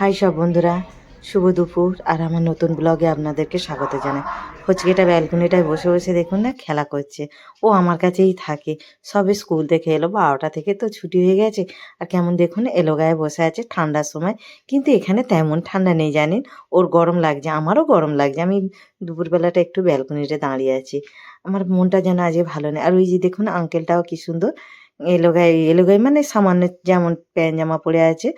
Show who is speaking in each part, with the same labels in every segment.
Speaker 1: High সব বন্ধুরা, শুভ দুপুর আর আমার নতুন ব্লগে আপনাদেরকে স্বাগত জানাই। হচকেটা ব্যালকনিটায় বসে বসে দেখুন না, খেলা করছে। ও আমার কাছেই থাকে। সবে স্কুল থেকে এলো, বারোটা থেকে তো ছুটি হয়ে গেছে। আর কেমন দেখুন, এলো গায়ে বসে আছে ঠান্ডার সময়। কিন্তু এখানে তেমন ঠান্ডা নেই, জানেন? ওর গরম লাগছে, আমারও গরম লাগছে। আমি দুপুরবেলাটা একটু ব্যালকনিতে দাঁড়িয়ে আছি। আমার মনটা যেন আজকে ভালো নেই। আর ওই যে দেখুন আঙ্কেলটাও কি সুন্দর। এলো গায়ে এলো মানে সামান্য যেমন প্যান্ট জামা পরে আছে।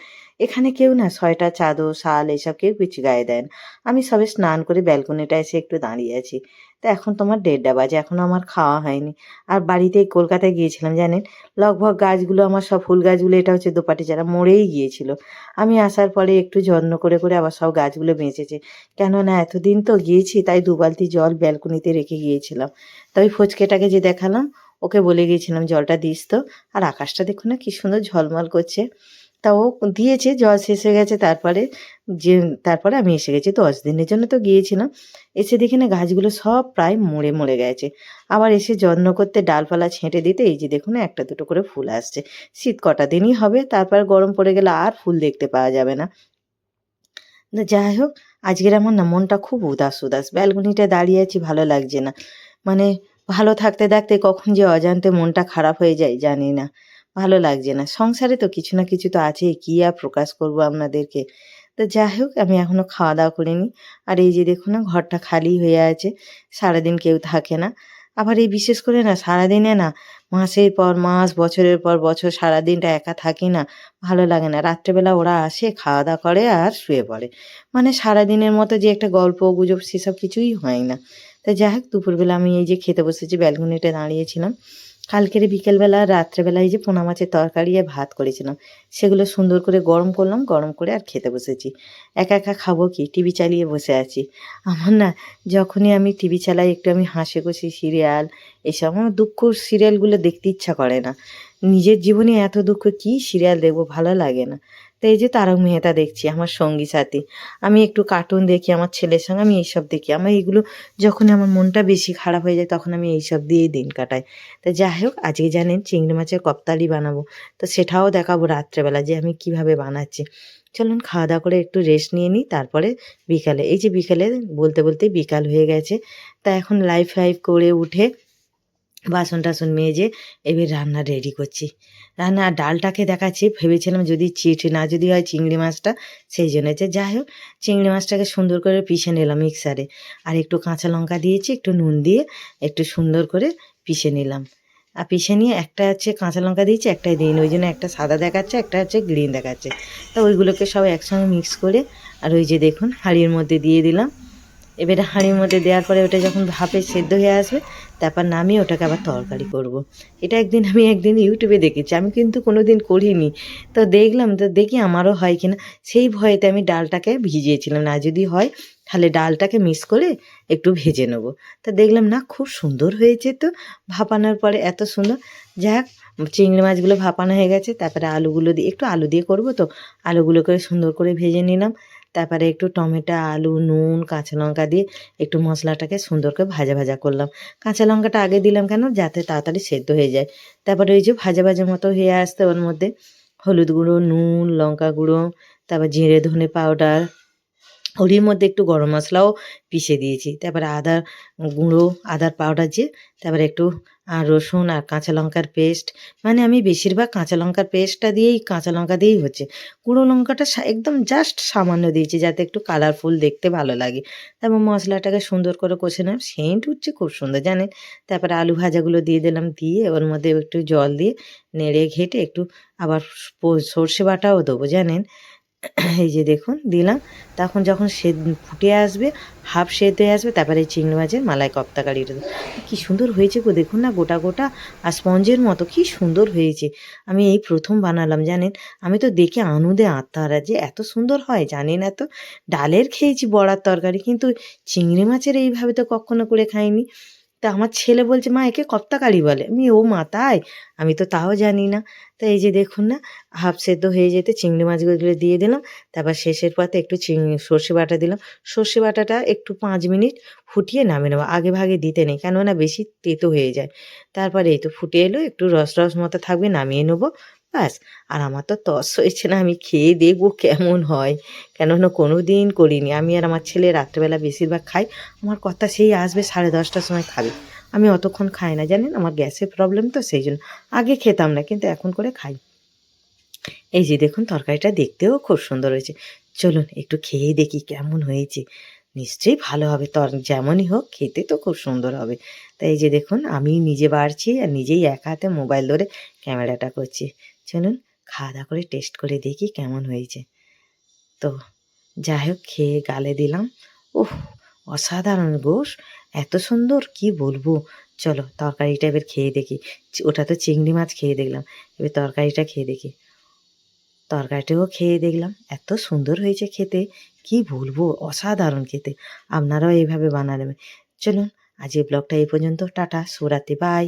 Speaker 1: এখানে কেউ না সোয়েটার, চাদর, শাল এসব কেউ কিছু গায়ে দেয় না। আমি সবে স্নান করে ব্যালকনিটা এসে একটু দাঁড়িয়ে আছি। তা এখন তোমার দেড়টা বাজে, এখনও আমার খাওয়া হয়নি। আর বাড়িতে কলকাতায় গিয়েছিলাম, জানেন? লগভগ গাছগুলো, আমার সব ফুল গাছগুলো, এটা হচ্ছে দোপাটি চারা মরেই গিয়েছিল। আমি আসার পরে একটু যত্ন করে করে আবার সব গাছগুলো বেঁচেছে। কেননা এতদিন তো গিয়েছি, তাই দু বালতি জল ব্যালকনিতে রেখে গিয়েছিলাম। তাই ফচকেটাকে যে দেখালাম ওকে বলে গিয়েছিলাম, জলটা দিস তো। আর আকাশটা দেখুন না কি সুন্দর ঝলমল করছে। তা ও দিয়েছে, জল শেষ হয়ে গেছে। তারপরে যে, তারপরে আমি এসে গেছি। দশ দিনের জন্য তো গিয়েছিলাম। এসে দেখি না গাছগুলো সব প্রায় মরে মরে গেছে। আবার এসে যত্ন করতে ডালপালা ছেঁটে দিতে এই যে দেখুন একটা দুটো করে ফুল আসছে। শীত কটা দিনই হবে, তারপর গরম পড়ে গেলে আর ফুল দেখতে পাওয়া যাবে না। না, যাই হোক, আজকের আমার না মনটা খুব উদাস উদাস। ব্যালকনিটা দাঁড়িয়ে আছি, ভালো লাগছে না। মানে ভালো থাকতে থাকতে কখন যে অজান্তে মনটা খারাপ হয়ে যায় জানি না। ভালো লাগছে না। সংসারে তো কিছু না কিছু তো আছে কী আর প্রকাশ করব আপনাদেরকে? তো যাই হোক, আমি এখনও খাওয়া দাওয়া করিনি। আর এই যে দেখুন না, ঘরটা খালি হয়ে আছে, সারাদিন কেউ থাকে না। আবার এই বিশেষ করে না, সারাদিনে না, মাসের পর মাস, বছরের পর বছর সারাদিনটা একা থাকি না, ভালো লাগে না। রাত্রেবেলা ওরা আসে, খাওয়া দাওয়া করে আর শুয়ে পড়ে। মানে সারাদিনের মতো যে একটা গল্প, গুজব, সেসব কিছুই হয় না। তা যাই হোক, দুপুরবেলা আমি এই যে খেতে বসেছি, ব্যালকনিতে দাঁড়িয়েছিলাম। কালকের বিকেলবেলা রাত্রেবেলা এই যে পোনা মাছের তরকারি আর ভাত করেছিলাম। সেগুলো সুন্দর করে গরম করলাম, গরম করে আর খেতে বসেছি। একা একা খাব কি? টিভি চালিয়ে বসে আছি। আমার না, যখনই আমি টিভি চালাই, একটু আমি হাসি খুশি সিরিয়াল, এসব, আমার দুঃখ সিরিয়ালগুলো দেখতে ইচ্ছা করে না। নিজের জীবনে এত দুঃখ কি সিরিয়াল দেখব? ভালো লাগে না। তো এই যে তারক মেহতা দেখছি, আমার সঙ্গী সাথী। আমি একটু কার্টুন দেখি, আমার ছেলের সঙ্গে আমি এইসব দেখি। আমার এইগুলো যখন আমার মনটা বেশি খারাপ হয়ে যায়, তখন আমি এইসব দিয়েই দিন কাটাই। তো যাই হোক, আজকে জানেন চিংড়ি মাছের কপ্তালি বানাবো। তো সেটাও দেখাবো রাত্রেবেলা যে আমি কীভাবে বানাচ্ছি। চলুন খাওয়া দাওয়া করে একটু রেস্ট নিয়ে নিই, তারপরে বিকালে। এই যে বিকালে বলতে বলতে বিকাল হয়ে গেছে। তা এখন লাইফ ফাইভ করে উঠে বাসন টাসন মেজে এবার রান্না রেডি করছি। রান্না ডালটাকে দেখাচ্ছি, ভেবেছিলাম যদি চিট না যদি হয় চিংড়ি মাছটা, সেই জন্য যে যাই হোক, চিংড়ি মাছটাকে সুন্দর করে পিষে নিলাম মিক্সারে। আর একটু কাঁচা লঙ্কা দিয়েছি, একটু নুন দিয়ে একটু সুন্দর করে পিষে নিলাম। আর পিষে নিয়ে একটা হচ্ছে কাঁচা লঙ্কা দিয়েছি, একটাই দিইনি, ওই জন্য একটা সাদা দেখাচ্ছে, একটা হচ্ছে গ্রিন দেখাচ্ছে। তা ওইগুলোকে সব একসঙ্গে মিক্স করে, আর ওই যে দেখুন হাঁড়ির মধ্যে দিয়ে দিলাম। এবারে হাঁড়ির মধ্যে দেওয়ার পরে ওটা যখন ভাপে সেদ্ধ হয়ে আসবে, তারপর নামিয়ে ওটাকে আবার তরকারি করব। এটা একদিন আমি একদিন ইউটিউবে দেখেছি, আমি কিন্তু কোনো দিন করিনি। তো দেখলাম, তো দেখি আমারও হয় কিনা। সেই ভয়েতে আমি ডালটাকে ভিজিয়েছিলাম। না যদি হয়, তাহলে ডালটাকে মিক্স করে একটু ভেজে নেব। তা দেখলাম, না, খুব সুন্দর হয়েছে তো ভাপানোর পরে, এত সুন্দর। যাক, চিংড়ি মাছগুলো ভাপানো হয়ে গেছে। তারপরে আলুগুলো দিয়ে, একটু আলু দিয়ে করব তো। আলুগুলো করে সুন্দর করে ভেজে নিলাম। তারপরে একটু টমেটো, আলু, নুন, কাঁচা লঙ্কা দিয়ে একটু মশলাটাকে সুন্দর করে ভাজা ভাজা করলাম। কাঁচা লঙ্কাটা আগে দিলাম কেন? যাতে তাড়াতাড়ি সেদ্ধ হয়ে যায়। তারপরে ওই যে ভাজা ভাজা মতো হয়ে আসতে ওর মধ্যে হলুদ গুঁড়ো, নুন, লঙ্কা গুঁড়ো, তারপর জিরে, ধনে পাউডার, ওরই মধ্যে একটু গরম মশলাও পিষে দিয়েছি। তারপরে আদার গুঁড়ো, আদার পাউডার দিয়ে তারপরে একটু আর রসুন আর কাঁচা লঙ্কার পেস্ট। মানে আমি বেশিরভাগ কাঁচা লঙ্কার পেস্টটা দিয়েই কাঁচা লঙ্কা দিয়েই হচ্ছে। গুঁড়ো লঙ্কাটা একদম জাস্ট সামান্য দিয়েছি যাতে একটু কালারফুল দেখতে ভালো লাগে। তারপর মশলাটাকে সুন্দর করে কষে নিলাম। সেন্ট উঠছে খুব সুন্দর, জানেন? তারপরে আলু ভাজাগুলো দিয়ে দিলাম, দিয়ে ওর মধ্যে একটু জল দিয়ে নেড়ে ঘেটে একটু আবার সর্ষে বাটাও দেবো, জানেন? এই যে দেখুন, দিলাম। তখন যখন সে ফুটে আসবে, হাফ সেদ্ধ হয়ে আসবে, তারপরে চিংড়ি মাছের মালাই কপ্তা কারিটা দেবো। কী সুন্দর হয়েছে গো, দেখুন না, গোটা গোটা আর স্পঞ্জের মতো, কী সুন্দর হয়েছে। আমি এই প্রথম বানালাম, জানেন? আমি তো দেখে আনুদে আত্মারা যে এত সুন্দর হয় জানি না তো ডালের খেয়েছি বড়ার তরকারি, কিন্তু চিংড়ি মাছের এইভাবে তো কখনো করে খাইনি। তা আমার ছেলে বলছে, মা, একে কপ্তাকারি বলে। আমি, ও মা, তাই? আমি, তো তাও জানি না। তো এই যে দেখুন না, হাফ সেদ্ধ হয়ে যেতে চিংড়ি মাছগুলো দিয়ে দিলাম। তারপর শেষের পথে একটু চিং, সর্ষে বাটা দিলাম। সর্ষে বাটাটা একটু পাঁচ মিনিট ফুটিয়ে নামিয়ে নেব। আগে ভাগে দিতে নেই, কেননা বেশি তেতো হয়ে যায়। তারপরে এই তো ফুটে এলো, একটু রস রস মতো থাকবে, নামিয়ে নেব। ব্যাস আর আমার তো তস হয়েছে না, আমি খেয়ে দেখব কেমন হয়। কেননা কোনো দিন করিনি। আমি আর আমার ছেলে রাত্রেবেলা বেশিরভাগ খাই, আমার কথা সেই আসবে সাড়ে দশটার সময় খাবে। আমি অতক্ষণ খাই না, জানেন? আমার গ্যাসের প্রবলেম তো সেই জন্য। আগে খেতাম না, কিন্তু এখন করে খাই। এই যে দেখুন, তরকারিটা দেখতেও খুব সুন্দর হয়েছে। চলুন, একটু খেয়ে দেখি কেমন হয়েছে। নিশ্চয়ই ভালো হবে, তর যেমনই হোক, খেতে তো খুব সুন্দর হবে। তাই যে দেখুন আমি নিজে বাড়ছি আর নিজেই এক হাতে মোবাইল ধরে ক্যামেরাটা করছি। চলুন খাওয়া দাওয়া করে টেস্ট করে দেখি কেমন হয়েছে। তো যাই হোক, খেয়ে গালে দিলাম। ওহ অসাধারণ গোশ, এত সুন্দর, কি বলব? চলো তরকারিটা এবার খেয়ে দেখি। ওটা তো চিংড়ি মাছ খেয়ে দেখলাম। এবার তরকারিটা খেয়ে দেখি। তরকারিটাও খেয়ে দেখলাম। এত সুন্দর হয়েছে খেতে, কি বলব? অসাধারণ খেতে। আপনারাও এইভাবে বানাবেন। চলুন, আজ এই ব্লগটা এই পর্যন্ত। টাটা সুরাতে বাই